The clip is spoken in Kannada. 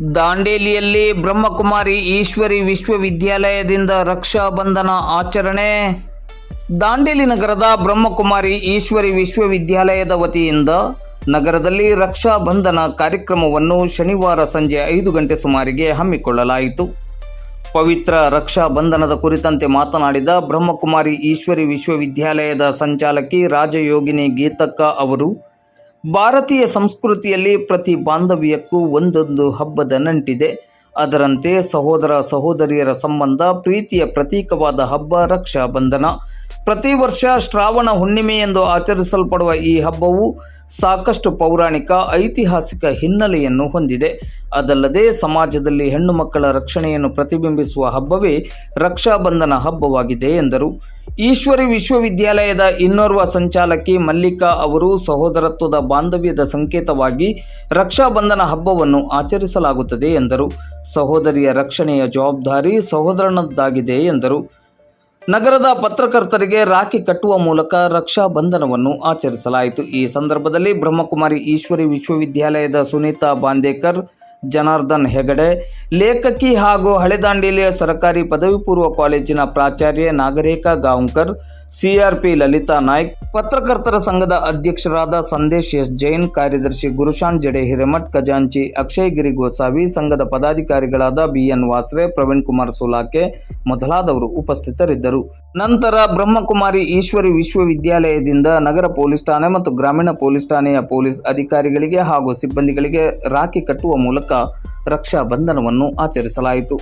ದಾಂಡೇಲಿಯಲ್ಲಿ ಬ್ರಹ್ಮಕುಮಾರಿ ಈಶ್ವರಿ ವಿಶ್ವವಿದ್ಯಾಲಯದಿಂದ ರಕ್ಷಾ ಬಂಧನ ಆಚರಣೆ. ದಾಂಡೇಲಿ ನಗರದ ಬ್ರಹ್ಮಕುಮಾರಿ ಈಶ್ವರಿ ವಿಶ್ವವಿದ್ಯಾಲಯದ ವತಿಯಿಂದ ನಗರದಲ್ಲಿ ರಕ್ಷಾ ಬಂಧನ ಕಾರ್ಯಕ್ರಮವನ್ನು ಶನಿವಾರ ಸಂಜೆ ಐದು ಗಂಟೆ ಸುಮಾರಿಗೆ ಹಮ್ಮಿಕೊಳ್ಳಲಾಯಿತು. ಪವಿತ್ರ ರಕ್ಷಾ ಬಂಧನದ ಕುರಿತಂತೆ ಮಾತನಾಡಿದ ಬ್ರಹ್ಮಕುಮಾರಿ ಈಶ್ವರಿ ವಿಶ್ವವಿದ್ಯಾಲಯದ ಸಂಚಾಲಕಿ ರಾಜಯೋಗಿನಿ ಗೀತಕ್ಕ ಅವರು ಭಾರತೀಯ ಸಂಸ್ಕೃತಿಯಲ್ಲಿ ಪ್ರತಿ ಬಾಂಧವ್ಯಕ್ಕೂ ಒಂದೊಂದು ಹಬ್ಬದ ನಂಟಿದೆ. ಅದರಂತೆ ಸಹೋದರ ಸಹೋದರಿಯರ ಸಂಬಂಧ ಪ್ರೀತಿಯ ಪ್ರತೀಕವಾದ ಹಬ್ಬ ರಕ್ಷಾ ಬಂಧನ. ಪ್ರತಿ ವರ್ಷ ಶ್ರಾವಣ ಹುಣ್ಣಿಮೆ ಎಂದು ಆಚರಿಸಲ್ಪಡುವ ಈ ಹಬ್ಬವು ಸಾಕಷ್ಟು ಪೌರಾಣಿಕ, ಐತಿಹಾಸಿಕ ಹಿನ್ನೆಲೆಯನ್ನು ಹೊಂದಿದೆ. ಅದಲ್ಲದೆ ಸಮಾಜದಲ್ಲಿ ಹೆಣ್ಣು ಮಕ್ಕಳ ರಕ್ಷಣೆಯನ್ನು ಪ್ರತಿಬಿಂಬಿಸುವ ಹಬ್ಬವೇ ರಕ್ಷಾಬಂಧನ ಹಬ್ಬವಾಗಿದೆ ಎಂದರು. ಈಶ್ವರಿ ವಿಶ್ವವಿದ್ಯಾಲಯದ ಇನ್ನೋರ್ವ ಸಂಚಾಲಕಿ ಮಲ್ಲಿಕಾ ಅವರು ಸಹೋದರತ್ವದ ಬಾಂಧವ್ಯದ ಸಂಕೇತವಾಗಿ ರಕ್ಷಾಬಂಧನ ಹಬ್ಬವನ್ನು ಆಚರಿಸಲಾಗುತ್ತದೆ ಎಂದರು. ಸಹೋದರಿಯ ರಕ್ಷಣೆಯ ಜವಾಬ್ದಾರಿ ಸಹೋದರನದ್ದಾಗಿದೆ ಎಂದರು. ನಗರದ ಪತ್ರಕರ್ತರಿಗೆ ರಾಖಿ ಕಟ್ಟುವ ಮೂಲಕ ರಕ್ಷಾ ಬಂಧನವನ್ನು ಆಚರಿಸಲಾಯಿತು. ಈ ಸಂದರ್ಭದಲ್ಲಿ ಬ್ರಹ್ಮಕುಮಾರಿ ಈಶ್ವರಿ ವಿಶ್ವವಿದ್ಯಾಲಯದ ಸುನೀತಾ ಬಾಂದೇಕರ್ ಜನಾರ್ದನ್ ಹೆಗಡೆ ಲೇಖಕಿ ಹಾಗೂ ಹಳೆದಾಂಡೇಲಿಯ ಸರ್ಕಾರಿ ಪದವಿ ಪೂರ್ವ ಕಾಲೇಜಿನ ಪ್ರಾಚಾರ್ಯ ನಾಗರೇಖಾ ಗಾಂವ್ಕರ್ ಸಿಆರ್ಪಿ ಲಲಿತಾ ನಾಯ್ಕ್, ಪತ್ರಕರ್ತರ ಸಂಘದ ಅಧ್ಯಕ್ಷರಾದ ಸಂದೇಶ್ ಎಸ್ ಜೈನ್, ಕಾರ್ಯದರ್ಶಿ ಗುರುಶಾನ್ ಜಡೆ, ಹಿರೇಮಠ್ ಖಜಾಂಚಿ, ಅಕ್ಷಯ್ ಗಿರಿ ಗೋಸಾವಿ ಸಂಘದ ಪದಾಧಿಕಾರಿಗಳಾದ ಬಿಎನ್ ವಾಸ್ರೆ, ಪ್ರವೀಣ್ ಕುಮಾರ್ ಸುಲಾಕೆ ಮೊದಲಾದವರು ಉಪಸ್ಥಿತರಿದ್ದರು. ನಂತರ ಬ್ರಹ್ಮಕುಮಾರಿ ಈಶ್ವರಿ ವಿಶ್ವವಿದ್ಯಾಲಯದಿಂದ ನಗರ ಪೊಲೀಸ್ ಠಾಣೆ ಮತ್ತು ಗ್ರಾಮೀಣ ಪೊಲೀಸ್ ಠಾಣೆಯ ಪೊಲೀಸ್ ಅಧಿಕಾರಿಗಳಿಗೆ ಹಾಗೂ ಸಿಬ್ಬಂದಿಗಳಿಗೆ ರಾಖಿ ಕಟ್ಟುವ ಮೂಲಕ ರಕ್ಷಾ ಬಂಧನವನ್ನು ಆಚರಿಸಲಾಯಿತು.